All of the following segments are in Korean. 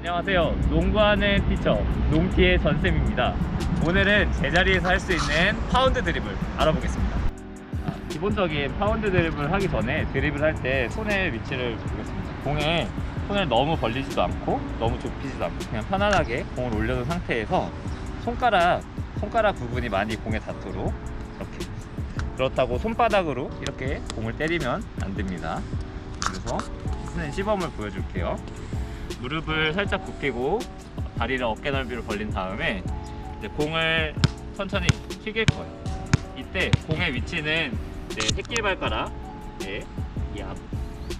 안녕하세요. 농구하는 티처 농티의 전쌤입니다. 오늘은 제자리에서 할 수 있는 파운드 드리블 알아보겠습니다. 아, 기본적인 파운드 드리블 하기 전에 드리블 할때 손의 위치를 보겠습니다. 공에 손을 너무 벌리지도 않고 너무 좁히지도 않고 그냥 편안하게 공을 올려놓은 상태에서 손가락 손가락 부분이 많이 공에 닿도록 이렇게 그렇다고 손바닥으로 이렇게 공을 때리면 안 됩니다. 그래서 쓰는 시범을 보여줄게요. 무릎을 살짝 굽히고 다리를 어깨 넓이로 벌린 다음에 이제 공을 천천히 튀길 거예요. 이때 공의 위치는 이제 새끼 발가락 네, 이앞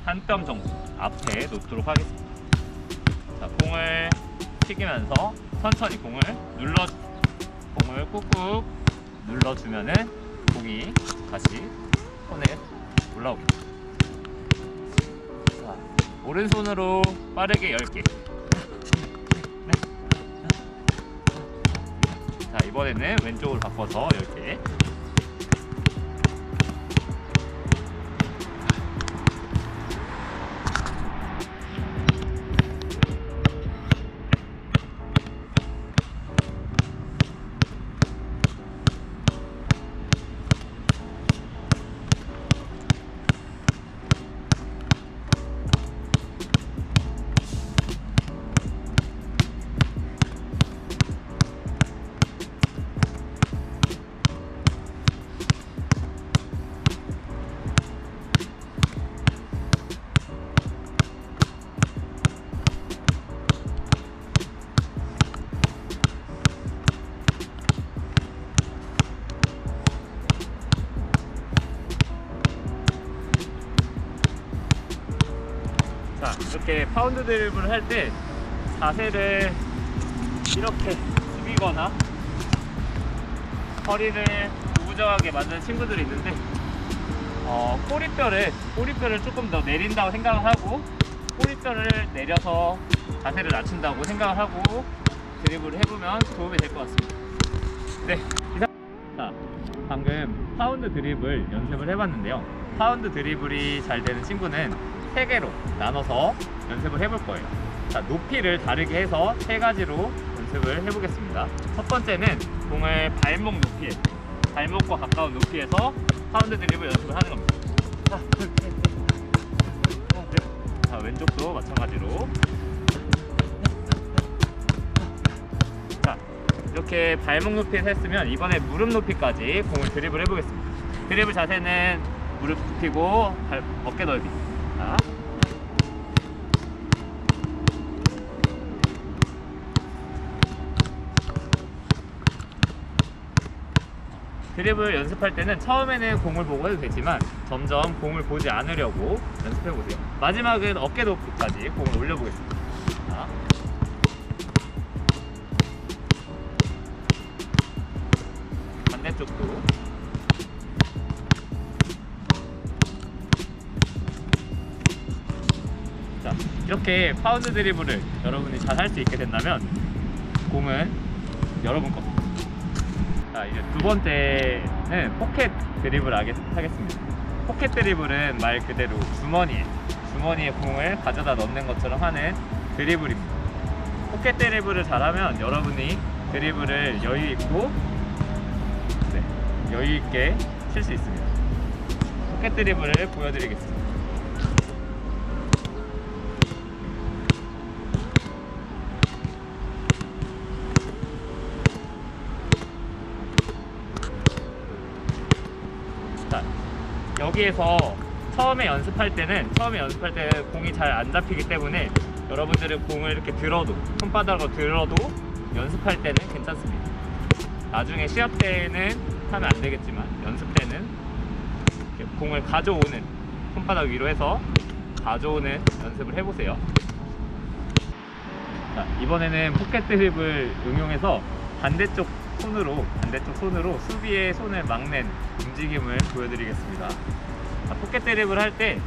한 뼘 정도 앞에 놓도록 하겠습니다. 자, 공을 튀기면서 천천히 공을 눌러 공을 꾹꾹 눌러주면은 공이 다시 손에 올라오겠습니다. 자, 오른손으로 빠르게 10개. 자, 이번에는 왼쪽으로 바꿔서 10개. 이렇게 파운드 드립을 할 때 자세를 이렇게 숙이거나 허리를 우정하게 만드는 친구들이 있는데 어, 꼬리뼈를 꼬리뼈를 조금 더 내린다고 생각을 하고 꼬리뼈를 내려서 자세를 낮춘다고 생각을 하고 드리블을 해보면 도움이 될 것 같습니다. 네, 자, 방금 파운드 드리블 연습을 해봤는데요. 파운드 드리블이 잘 되는 친구는 세 개로 나눠서 연습을 해볼 거예요. 자, 높이를 다르게 해서 세 가지로 연습을 해보겠습니다. 첫 번째는 공을 발목 높이에, 발목과 가까운 높이에서 파운드 드리블 연습을 하는 겁니다. 자, 왼쪽도 마찬가지로. 이렇게 발목 높이에서 했으면 이번에 무릎 높이까지 공을 드리블 해보겠습니다. 드리블 자세는 무릎 굽히고 발, 어깨 넓이. 자. 드리블 연습할 때는 처음에는 공을 보고 해도 되지만 점점 공을 보지 않으려고 연습해 보세요. 마지막은 어깨 높이까지 공을 올려보겠습니다. 반대쪽도 자 이렇게 파운드 드리블을 여러분이 잘 할 수 있게 된다면 공은 여러분 겁니다. 자 이제 두 번째는 포켓 드리블 하겠, 하겠습니다. 포켓 드리블은 말 그대로 주머니에 주머니에 공을 가져다 넣는 것처럼 하는 드리블입니다. 포켓 드리블을 잘하면 여러분이 드리블을 여유 있고 네, 여유 있게 칠 수 있습니다. 포켓 드리블을 보여드리겠습니다. 자, 여기에서 처음에 연습할 때는 처음에 연습할 때는 공이 잘 안 잡히기 때문에 여러분들은 공을 이렇게 들어도 손바닥으로 들어도 연습할 때는 괜찮습니다. 나중에 시합 때는 하면 안 되겠지만 연습 때는 공을 가져오는 손바닥 위로 해서 가져오는 연습을 해보세요. 자, 이번에는 포켓 드립을 응용해서 반대쪽 손으로 반대쪽 손으로 수비의 손을 막는 움직임을 보여드리겠습니다. 자, 포켓 드립을 할 때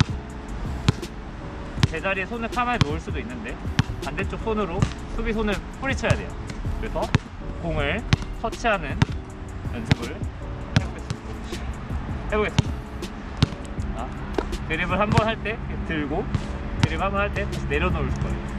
제자리에 손을 가만히 놓을 수도 있는데 반대쪽 손으로 수비 손을 뿌리쳐야 돼요. 그래서 공을 터치하는 연습을 해보겠습니다. 해보겠습니다. 자, 드립을 한 번 할 때 들고 드립 한 번 할 때 다시 내려놓을 거예요.